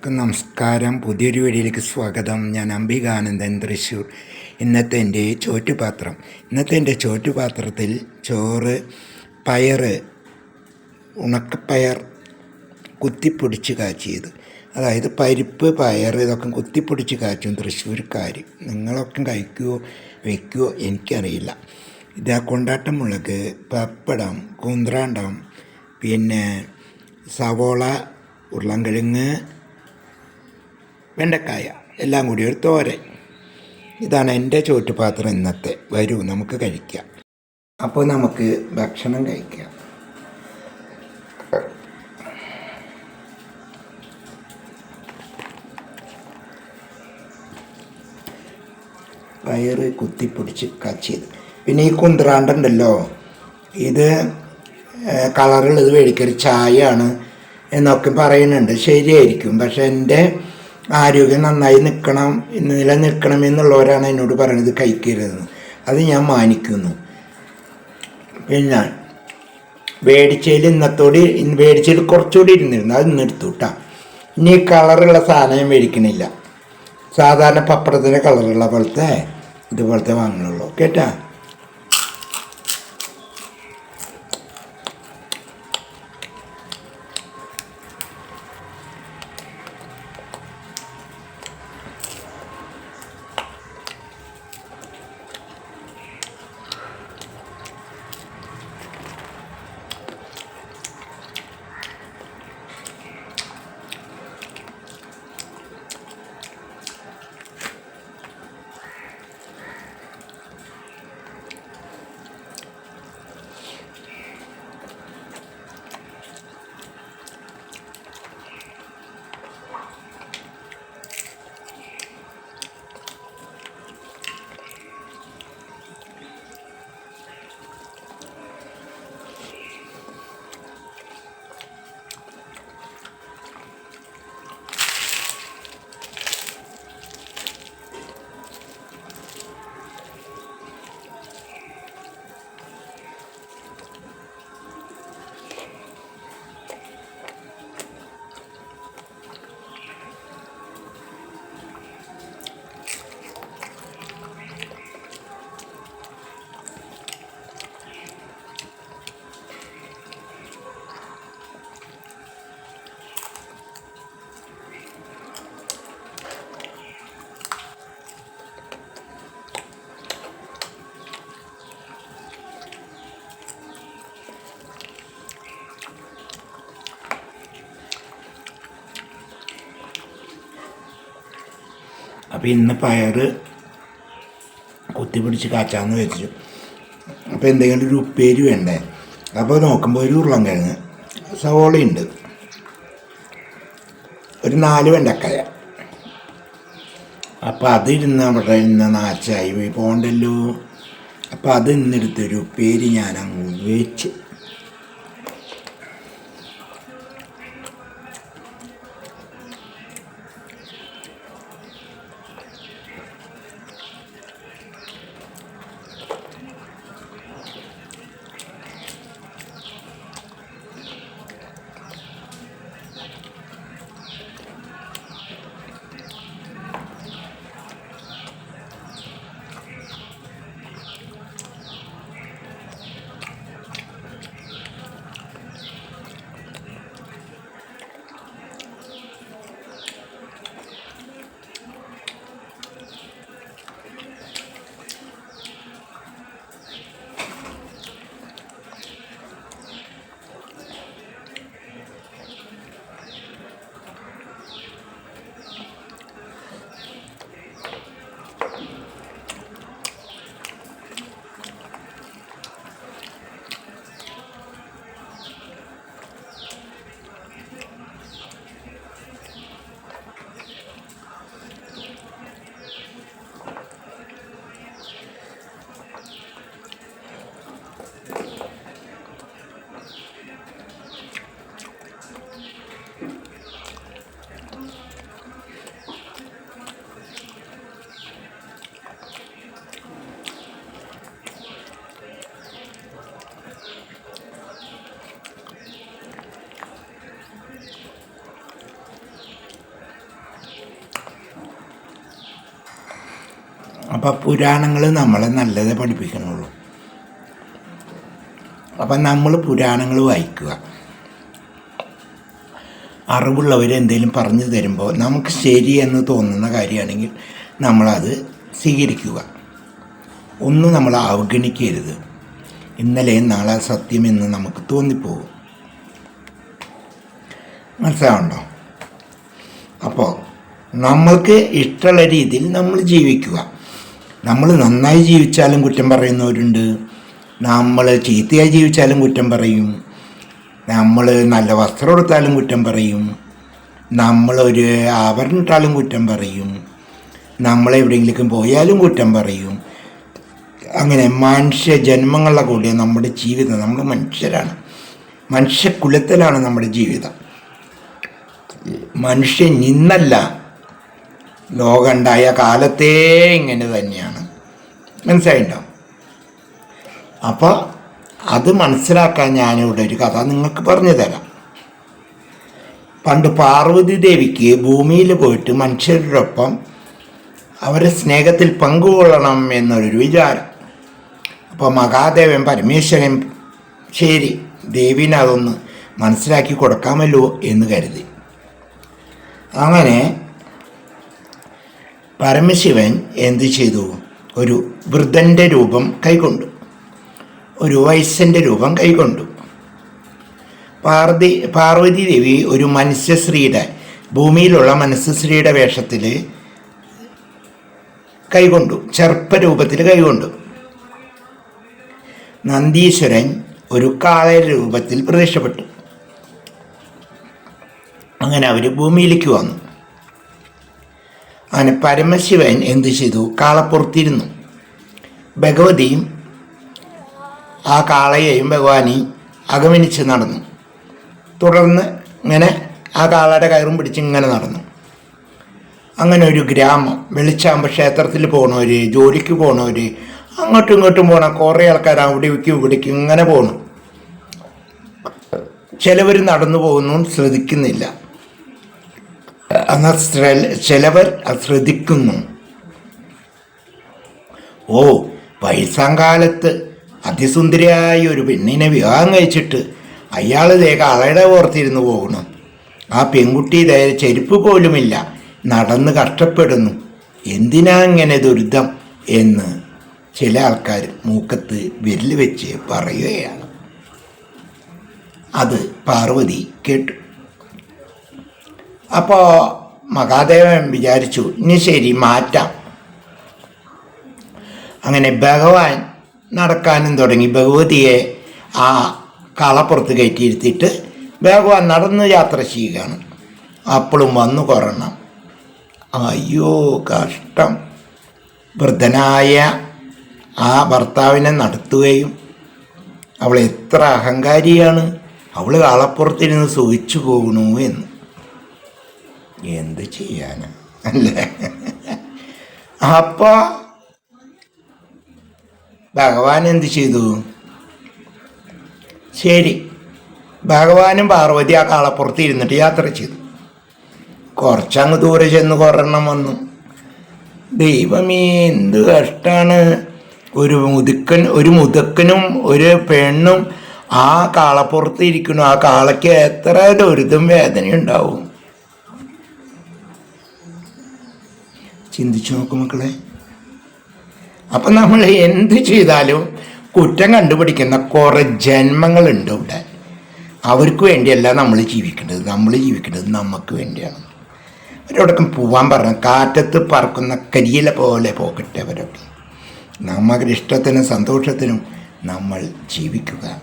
എല്ലാവർക്കും നമസ്കാരം. പുതിയൊരു വീഡിയോയിലേക്ക് സ്വാഗതം. ഞാൻ അംബികാനന്ദൻ തൃശ്ശൂർ. ഇന്നത്തെ എന്റെ ചോറ്റുപാത്രം. ഇന്നത്തെ എന്റെ ചോറ്റുപാത്രത്തിൽ ചോറ് പയറ് ഉണക്കപ്പയർ കുത്തിപ്പൊടിച്ച് കാച്ചിയത്. അതായത് പരിപ്പ് പയർ ഇതൊക്കെ കുത്തിപ്പൊടിച്ച് കാച്ചും തൃശ്ശൂർക്കാർ. നിങ്ങളൊക്കെ കഴിക്കുമോ വയ്ക്കുമോ എനിക്കറിയില്ല. ഇതാ കൊണ്ടാട്ടം മുളക് പപ്പടം കൂന്ത്രാണ്ടം പിന്നെ സവോള ഉരുളൻകിഴങ്ങ് വെണ്ടക്കായ എല്ലാം കൂടി ഒരു തോരൻ. ഇതാണ് എന്റെ ചോറ്റുപാത്രം ഇന്നത്തെ. വരൂ നമുക്ക് കഴിക്കാം. അപ്പോൾ നമുക്ക് ഭക്ഷണം കഴിക്കാം. പയറ് കുത്തിപ്പിടിച്ച് കച്ചിയത്. പിന്നെ ഈ കുന്ത്രാണ്ടുണ്ടല്ലോ. ഇത് കളറുള്ളത് മേടിക്കൽ ചായയാണ് എന്നൊക്കെ പറയുന്നുണ്ട്. ശരിയായിരിക്കും. പക്ഷെ എന്റെ ആരോഗ്യം നന്നായി നിൽക്കണം നിലനിൽക്കണം എന്നുള്ളവരാണ് എന്നോട് പറയുന്നത്. കഴിക്കരുതെന്ന് അത് ഞാൻ മാനിക്കുന്നു. പിന്നെ മേടിച്ചതിൽ ഇന്നത്തോട് മേടിച്ചതിൽ കുറച്ചുകൂടി ഇരുന്നിരുന്നു. അത് ഇന്നെടുത്തു കേട്ടോ ഇനി കളറുള്ള സാധനം മേടിക്കണില്ല. സാധാരണ പപ്പടത്തിന്റെ കളറുള്ള പോലത്തെ ഇതുപോലത്തെ വാങ്ങണുള്ളൂ. കേട്ടാ? അപ്പോൾ ഇന്ന് പയറ് കുത്തിപ്പിടിച്ച് കാച്ചാന്ന് വെച്ചു അപ്പോൾ എന്തെങ്കിലും ഒരു ഉപ്പേരി വേണ്ടേ? അപ്പോൾ നോക്കുമ്പോൾ ഒരു ഉരുളൻകിഴങ്ങ് ഉണ്ട് ഒരു നാല് വെണ്ടക്കായ. അപ്പോൾ അതിരുന്ന് അവിടെ ഇന്ന് നാച്ചായി പോയി. പോകണ്ടല്ലോ അപ്പോൾ അത് ഇന്നെടുത്തൊരു ഉപ്പേരി ഞാൻ അങ്ങ് വെച്ച്. അപ്പം പുരാണങ്ങൾ നമ്മളെ നല്ലതേ പഠിപ്പിക്കണുള്ളൂ. അപ്പം നമ്മൾ പുരാണങ്ങൾ വായിക്കുക. അറിവുള്ളവർ എന്തെങ്കിലും പറഞ്ഞു തരുമ്പോൾ നമുക്ക് ശരിയെന്ന് തോന്നുന്ന കാര്യമാണെങ്കിൽ നമ്മളത് സ്വീകരിക്കുക. ഒന്നും നമ്മൾ അവഗണിക്കരുത്. ഇന്നലെ നാളെ സത്യമെന്ന് നമുക്ക് തോന്നിപ്പോകും. മനസ്സിലാവുണ്ടോ? അപ്പോൾ നമ്മൾക്ക് ഇഷ്ടമുള്ള രീതിയിൽ നമ്മൾ ജീവിക്കുക. നമ്മൾ നന്നായി ജീവിച്ചാലും കുറ്റം പറയുന്നവരുണ്ട്. നമ്മൾ ചീത്തയായി ജീവിച്ചാലും കുറ്റം പറയും. നമ്മൾ നല്ല വസ്ത്രം എടുത്താലും കുറ്റം പറയും. നമ്മളൊരു ആഭരണം ഇട്ടാലും കുറ്റം പറയും. നമ്മളെവിടെയെങ്കിലേക്കും പോയാലും കുറ്റം പറയും. അങ്ങനെ മനുഷ്യ ജന്മങ്ങളുടെ കൂടെ നമ്മുടെ ജീവിതം നമ്മൾ മനുഷ്യരാണ്. മനുഷ്യക്കുലത്തിലാണ് നമ്മുടെ ജീവിതം. മനുഷ്യൻ ഇന്നല്ല ലോകമുണ്ടായ കാലത്തേ ഇങ്ങനെ തന്നെയാണ്. മനസ്സിലായിട്ടോ അപ്പോൾ അത് മനസ്സിലാക്കാൻ ഞാനിവിടെ ഒരു കഥ നിങ്ങൾക്ക് പറഞ്ഞു തരാം. പണ്ട് പാർവതി ദേവിക്ക് ഭൂമിയിൽ പോയിട്ട് മനുഷ്യരോടൊപ്പം അവരെ സ്നേഹത്തിൽ പങ്കുകൊള്ളണം എന്നൊരു വിചാരം. അപ്പോൾ മഹാദേവൻ പരമേശ്വരൻ ശരി ദേവിനെ അതൊന്ന് മനസ്സിലാക്കി കൊടുക്കാമല്ലോ എന്ന് കരുതി. അങ്ങനെ പരമശിവൻ എന്ത് ചെയ്തു? ഒരു വൃദ്ധന്റെ രൂപം കൈകൊണ്ടു. ഒരു വയസ്സന്റെ രൂപം കൈകൊണ്ടു. പാർവതി പാർവതി ദേവി ഒരു മനുഷ്യശ്രീയുടെ ഭൂമിയിലുള്ള മനുഷ്യശ്രീയുടെ വേഷത്തിൽ കൈകൊണ്ടു. ചെറുപ്പ രൂപത്തിൽ കൈകൊണ്ടു. നന്ദീശ്വരൻ ഒരു കാള രൂപത്തിൽ പ്രത്യക്ഷപ്പെട്ടു. അങ്ങനെ അവർ ഭൂമിയിലേക്ക് വന്നു. അങ്ങനെ പരമശിവൻ എന്ത് ചെയ്തു? കാളപ്പുറത്തിരുന്നു. ഭഗവതിയും ആ കാളയെയും ഭഗവാനി അകമനിച്ച് നടന്നു. തുടർന്ന് ഇങ്ങനെ ആ കാളയുടെ കയറും പിടിച്ച് ഇങ്ങനെ നടന്നു. അങ്ങനെ ഒരു ഗ്രാമം വെളിച്ചാമ്പ ക്ഷേത്രത്തിൽ പോണവർ ജോലിക്ക് പോണവർ അങ്ങോട്ടും ഇങ്ങോട്ടും പോണ കുറേ ആൾക്കാർ അവിടേക്കും ഇവിടേക്കും ഇങ്ങനെ പോകണം ചിലവർ നടന്നു പോകുന്നു ശ്രദ്ധിക്കുന്നില്ല. എന്നാൽ ചിലവർ ശ്രദ്ധിക്കുന്നു. ഓ വയസ്സാങ്കാലത്ത് അതിസുന്ദരിയായ ഒരു പെണ്ണിനെ വിവാഹം കഴിച്ചിട്ട് അയാൾ ദേ കളയുടെ ഓർത്തിരുന്ന് പോകണം. ആ പെൺകുട്ടി ദേ ചെരുപ്പ് പോലുമില്ല നടന്ന് കഷ്ടപ്പെടുന്നു. എന്തിനാ ഇങ്ങനെ ദുരിതം എന്ന് ചില ആൾക്കാർ മൂക്കത്ത് വിരൽ വെച്ച് പറയുകയാണ്. അത് പാർവതി കേട്ടു. അപ്പോൾ മഹാദേവൻ വിചാരിച്ചു ഇനി ശരി മാറ്റാം. അങ്ങനെ ഭഗവാൻ നടക്കാനും തുടങ്ങി. ഭഗവതിയെ ആ കളപ്പുറത്ത് കയറ്റിയിരുത്തിയിട്ട് ഭഗവാൻ നടന്ന് യാത്ര ചെയ്യുകയാണ്. അപ്പോഴും വന്നു കൊറണം. അയ്യോ കഷ്ടം. വൃദ്ധനായ ആ ഭർത്താവിനെ നടത്തുകയും അവൾ എത്ര അഹങ്കാരിയാണ്. അവൾ കളപ്പുറത്തിരുന്ന് സുഖിച്ചു പോകണു എന്ന്. എന്ത് ചെയ്യാനാ? അല്ലേ? അപ്പോൾ ഭഗവാൻ എന്ത് ചെയ്തു? ശരി. ഭഗവാനും പാർവതി ആ കാളപ്പുറത്ത് ഇരുന്നിട്ട് യാത്ര ചെയ്തു. കുറച്ചങ്ങ് ദൂരെ ചെന്ന് കൊറണം വന്നു. ദൈവമേ എന്ത് കഷ്ടമാണ് ഒരു മുതുക്കൻ ഒരു മുതുക്കനും ഒരു പെണ്ണും ആ കാളപ്പുറത്ത് ഇരിക്കുന്നു. ആ കാളയ്ക്ക് എത്ര ദുരിതം വേദന ചിന്തിച്ചു നോക്കും മക്കളെ. അപ്പം നമ്മൾ എന്ത് ചെയ്താലും കുറ്റം കണ്ടുപിടിക്കുന്ന കുറേ ജന്മങ്ങളുണ്ട് ഇവിടെ. അവർക്ക് വേണ്ടിയല്ല നമ്മൾ ജീവിക്കേണ്ടത്. നമ്മൾ ജീവിക്കേണ്ടത് നമുക്ക് വേണ്ടിയാണ്. അവരോടൊക്കെ പോവാൻ പറഞ്ഞു കാറ്റത്ത് പറക്കുന്ന കരിയില പോലെ പോകട്ടെ അവരൊക്കെ നമ്മുടെ ഇഷ്ടത്തിനും സന്തോഷത്തിനും നമ്മൾ ജീവിക്കുക.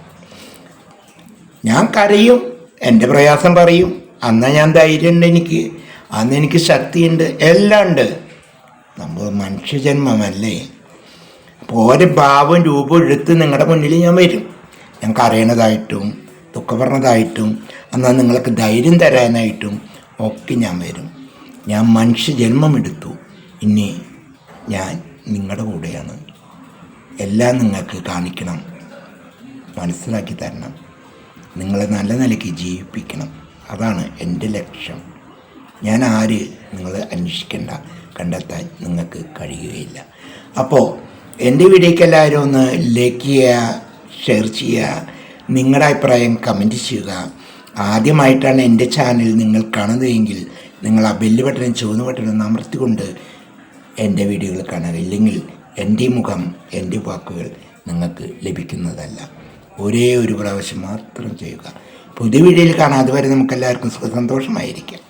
ഞാൻ കരയും എന്റെ പ്രയാസം പറയും. അന്ന് ഞാൻ ധൈര്യമുണ്ട് എനിക്ക്. അന്ന് എനിക്ക് ശക്തിയുണ്ട്. എല്ലാം ഉണ്ട്. നമ്മൾ മനുഷ്യജന്മമല്ലേ? അപ്പോൾ ഓരോ ഭാവം രൂപം എടുത്ത് നിങ്ങളുടെ മുന്നിൽ ഞാൻ വരും. ഞാൻ കരയണതായിട്ടും ദുഃഖപറഞ്ഞതായിട്ടും എന്നാൽ നിങ്ങൾക്ക് ധൈര്യം തരാനായിട്ടും ഒക്കെ ഞാൻ വരും. ഞാൻ മനുഷ്യജന്മം എടുത്തു. ഇനി ഞാൻ നിങ്ങളുടെ കൂടെയാണ്. എല്ലാം നിങ്ങൾക്ക് കാണിക്കണം. മനസ്സിലാക്കി തരണം. നിങ്ങളെ നല്ല നിലയ്ക്ക് ജീവിപ്പിക്കണം. അതാണ് എന്റെ ലക്ഷ്യം. ഞാൻ ആര്? നിങ്ങൾ അന്വേഷിക്കേണ്ട. കണ്ടെത്താൻ നിങ്ങൾക്ക് കഴിയുകയില്ല. അപ്പോൾ എന്റെ വീഡിയോയ്ക്ക് എല്ലാവരും ഒന്ന് ലൈക്ക് ചെയ്യുക ഷെയർ ചെയ്യുക നിങ്ങളുടെ അഭിപ്രായം കമന്റ് ചെയ്യുക. ആദ്യമായിട്ടാണ് എന്റെ ചാനൽ നിങ്ങൾ കാണുന്നതെങ്കിൽ നിങ്ങൾ ആ ബെല്ല് ബട്ടനും ചുവന്ന ബട്ടനും അമർത്തിക്കൊണ്ട് എന്റെ വീഡിയോകൾ കാണുക. ഇല്ലെങ്കിൽ എന്റെ മുഖം എന്റെ വാക്കുകൾ നിങ്ങൾക്ക് ലഭിക്കുന്നതല്ല. ഒരേ ഒരു പ്രാവശ്യം മാത്രം ചെയ്യുക. പുതിയ വീഡിയോയിൽ കാണാം അതുവരെ നമുക്കെല്ലാവർക്കും സുഖ സന്തോഷമായിരിക്കാം.